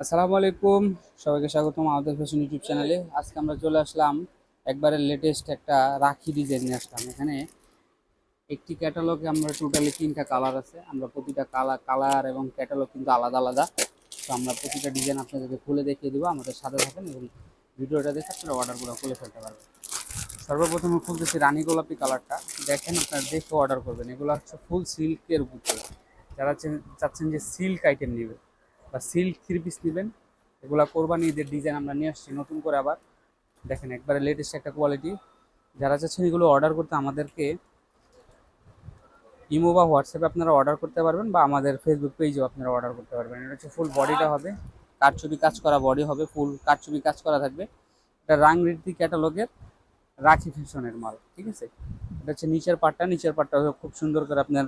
আসসালামু আলাইকুম। সবাইকে স্বাগতম আমাদের ফ্যাশন ইউটিউব চ্যানেলে আজকে আমরা চলে আসলাম একবারে লেটেস্ট একটা রাখি ডিজাইন নিয়ে আসলাম। এখানে একটি ক্যাটালগে আমরা টোটালি তিনটা কালার আছে। আমরা প্রতিটা কালার কালার এবং ক্যাটালগ কিন্তু আলাদা আলাদা। তো আমরা প্রতিটা ডিজাইন আপনাদেরকে খুলে দেখিয়ে দেবো, আমাদের সাথে থাকেন এবং ভিডিওটা দেখে আপনারা অর্ডারগুলো খুলে ফেলতে পারবেন। সর্বপ্রথমে খুলতেছি রানী গোলাপি কালারটা দেখেন আপনারা দেখে অর্ডার করবেন। এগুলো হচ্ছে ফুল সিল্কের উপরে। যারা চাচ্ছেন- চাচ্ছেন যে সিল্ক আইটেম নেবে বা সিল্ক থ্রি পিস নেবেন, এগুলা কোরবানি ঈদের ডিজাইন আমরা নিয়ে আসছি, নতুন করে আবার। দেখেন একবারে লেটেস্ট একটা কোয়ালিটি যারা চাচ্ছেন এগুলো অর্ডার করতে আমাদেরকে ইমো বা হোয়াটসঅ্যাপে আপনারা অর্ডার করতে পারবেন বা আমাদের ফেসবুক পেজেও আপনারা অর্ডার করতে পারবেন। এটা হচ্ছে ফুল বডিটা হবে। কারচুপি কাজ করা বডি হবে ফুল কারচুপি কাজ করা থাকবে। এটা রাংরীতি ক্যাটালগের রাখি ফ্যাশনের মাল, ঠিক আছে? এটা হচ্ছে নিচের পাটটা নিচের পাটটা খুব সুন্দর করে আপনার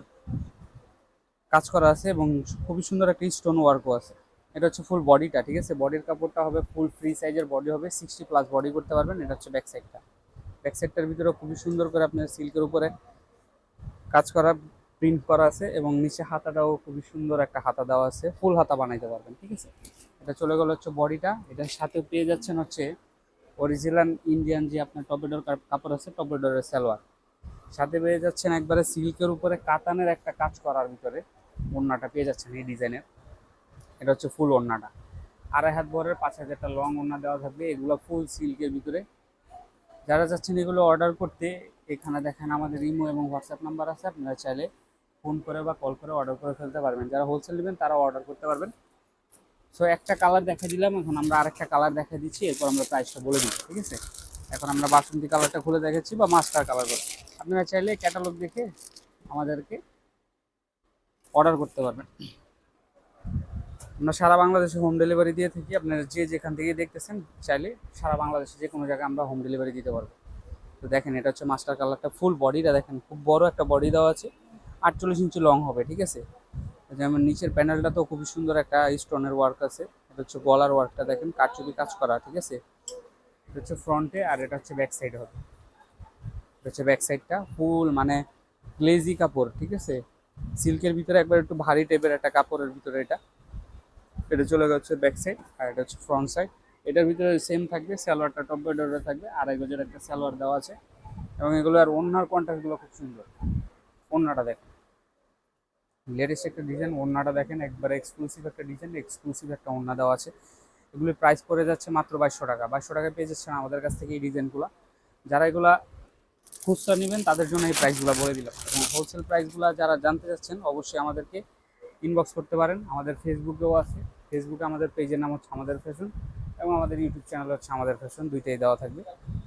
কাজ করা আছে এবং খুবই সুন্দর একটা স্টোন ওয়ার্কও আছে। এটা হচ্ছে ফুল বডিটা ঠিক আছে? বডির কাপড়টা হবে ফুল ফ্রি সাইজের বডি হবে সিক্সটি প্লাস বডি করতে পারবেন। এটা হচ্ছে ব্যাক সাইডটা ব্যাক সাইডটার ভিতরে খুবই সুন্দর করে আপনার সিল্কের উপরে কাজ করা প্রিন্ট করা আছে এবং নিচে হাতাটাও খুবই সুন্দর একটা হাতা দেওয়া আছে। ফুল হাতা বানাইতে পারবেন, ঠিক আছে? এটা চলে গেল হচ্ছে বডিটা এটার সাথে পেয়ে যাচ্ছেন হচ্ছে অরিজিনাল ইন্ডিয়ান যে আপনার টপেডোর কাপড় আছে টপেডোরের সালোয়ার। সাথে পেয়ে যাচ্ছেন একবারে সিল্কের উপরে কাতানের একটা কাজ করার ভিতরে। ওড়নাটা পেয়ে যাচ্ছেন এই ডিজাইনের। এটা হচ্ছে ফুল ওড়নাটা। আড়াই হাত বরের পাঁচ হাজারটা লং ওড়না দেওয়া থাকবে। এগুলো ফুল সিল্কের ভিতরে। যারা যাচ্ছেন এগুলো অর্ডার করতে, এখানে দেখেন আমাদের ইমো এবং হোয়াটসঅ্যাপ নাম্বার আছে। আপনারা চাইলে ফোন করে বা কল করে অর্ডার করে ফেলতে পারবেন। যারা হোলসেল নেবেন, তারাও অর্ডার করতে পারবেন। সো একটা কালার দেখা দিলাম। এখন আমরা আরেকটা কালার দেখা দিচ্ছি। এরপর আমরা প্রাইসটা বলে দিচ্ছি, ঠিক আছে? এখন আমরা বাসন্তী কালারটা খুলে দেখাচ্ছি বা মাস্টার কালার করে। আপনারা চাইলে ক্যাটালগ দেখে আমাদেরকে অর্ডার করতে পারবেন। আমরা সারা বাংলাদেশে হোম ডেলিভারি দিয়ে থাকি। আপনারা যে যেখান থেকে দেখতেছেন, চাইলে সারা বাংলাদেশে যে কোনো জায়গায় আমরা হোম ডেলিভারি দিতে পারব। তো দেখেন, এটা হচ্ছে মাস্টার কালারটা ফুল বডিটা দেখেন, খুব বড় একটা বডি দেওয়া আছে। আটচল্লিশ ইঞ্চি লং হবে, ঠিক আছে? যেমন নিচের প্যানেলটা তো খুবই সুন্দর একটা স্টোনের ওয়ার্ক আছে। এটা হচ্ছে গলার ওয়ার্কটা দেখেন কারচুপি কাজ করা, ঠিক আছে? এটা হচ্ছে ফ্রন্টে আর এটা হচ্ছে ব্যাক সাইড হবে। এটা হচ্ছে ব্যাক সাইডটা ফুল মানে গ্লেজি কাপড়, ঠিক আছে? সিল্কের ভিতরে একবার একটু ভারী টাইপের একটা কাপড়ের ভিতরে এটা। এটা চলে যাচ্ছে ব্যাক সাইড আর এটা হচ্ছে ফ্রন্ট সাইড এটার ভিতরে সেম থাকবে, সালোয়ারটা টপ বর্ডারে থাকবে। আড়াই গজের একটা সালোয়ার দেওয়া আছে। এবং এগুলো আর ওনার কন্ট্রাক্টগুলো খুব সুন্দর। ওনাটা দেখেন। লেটেস্ট একটা ডিজাইন ওনাটা দেখেন। একবার এক্সক্লুসিভ একটা ডিজাইন এক্সক্লুসিভ একটা ওনা দেওয়া আছে। এগুলির প্রাইস পড়ে যাচ্ছে মাত্র বাইশশো টাকা। বাইশশো টাকা পেয়ে যাচ্ছেন আমাদের কাছ থেকে এই ডিজাইনগুলো যারা এগুলা খুচরা নেবেন, তাদের জন্য এই প্রাইসগুলো বলে দিলাম। এবং হোলসেল প্রাইসগুলো যারা জানতে চাচ্ছেন, অবশ্যই আমাদেরকে ইনবক্স করতে পারেন। আমাদের ফেসবুকেও আছে। ফেসবুকে আমাদের পেজের নাম হচ্ছে আমাদের ফ্যাশন এবং আমাদের ইউটিউব চ্যানেল হচ্ছে আমাদের ফ্যাশন দুইটাই দেওয়া থাকবে।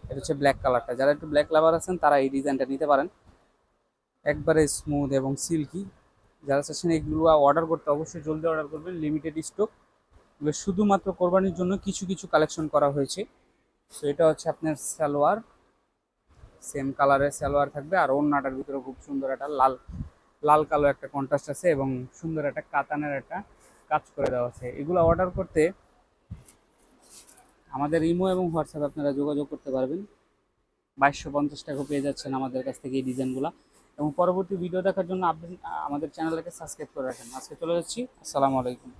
এটা হচ্ছে ব্ল্যাক কালারটা যারা একটু ব্ল্যাক লাভার আছেন, তারা এই ডিজাইনটা নিতে পারেন। একবারে স্মুথ এবং সিল্কি যারা চাচ্ছেন এগুলো অর্ডার করতে, অবশ্যই জলদি অর্ডার করবেন। লিমিটেড স্টক শুধুমাত্র কোরবানির জন্য কিছু কিছু কালেকশন করা হয়েছে। সো এটা হচ্ছে আপনার সালোয়ার। সেম কালারের সালোয়ার থাকবে আর ওড়নাটার ভিতরে খুব সুন্দর একটা লাল লাল কালো একটা কন্ট্রাস্ট আছে এবং সুন্দর একটা কাতানের একটা কাজ করে দেওয়া আছে। এগুলো অর্ডার করতে আমাদের ইমো এবং হোয়াটসঅ্যাপ আপনারা যোগাযোগ করতে পারবেন। বাইশশো পঞ্চাশ টাকা পেয়ে যাচ্ছেন আমাদের কাছ থেকে এই ডিজাইনগুলো। এবং পরবর্তী ভিডিও দেখার জন্য আপনি আমাদের চ্যানেলটাকে সাবস্ক্রাইব করে রাখেন। আজকে চলে যাচ্ছি। আসসালামু আলাইকুম।